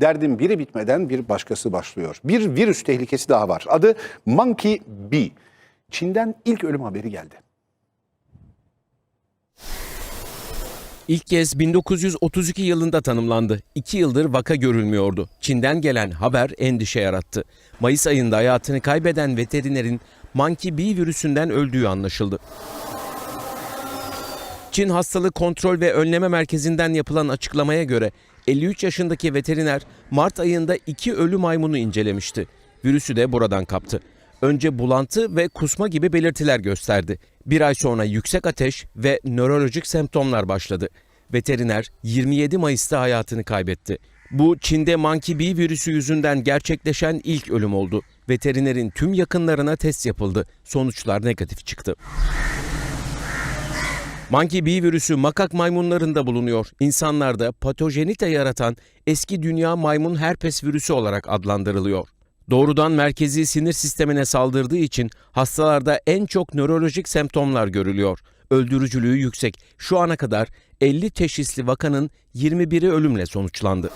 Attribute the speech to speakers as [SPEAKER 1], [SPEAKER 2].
[SPEAKER 1] Derdin biri bitmeden bir başkası başlıyor. Bir virüs tehlikesi daha var. Adı Monkey Bee. Çin'den ilk ölüm haberi geldi.
[SPEAKER 2] İlk kez 1932 yılında tanımlandı. İki yıldır vaka görülmüyordu. Çin'den gelen haber endişe yarattı. Mayıs ayında hayatını kaybeden veterinerin Monkey Bee virüsünden öldüğü anlaşıldı. Çin Hastalık Kontrol ve Önleme Merkezi'nden yapılan açıklamaya göre 53 yaşındaki veteriner Mart ayında iki ölü maymunu incelemişti. Virüsü de buradan kaptı. Önce bulantı ve kusma gibi belirtiler gösterdi. Bir ay sonra yüksek ateş ve nörolojik semptomlar başladı. Veteriner 27 Mayıs'ta hayatını kaybetti. Bu Çin'de Monkey Bee virüsü yüzünden gerçekleşen ilk ölüm oldu. Veterinerin tüm yakınlarına test yapıldı. Sonuçlar negatif çıktı. Monkey Bee virüsü makak maymunlarında bulunuyor. İnsanlarda patojenite yaratan eski dünya maymun herpes virüsü olarak adlandırılıyor. Doğrudan merkezi sinir sistemine saldırdığı için hastalarda en çok nörolojik semptomlar görülüyor. Öldürücülüğü yüksek. Şu ana kadar 50 teşhisli vakanın 21'i ölümle sonuçlandı.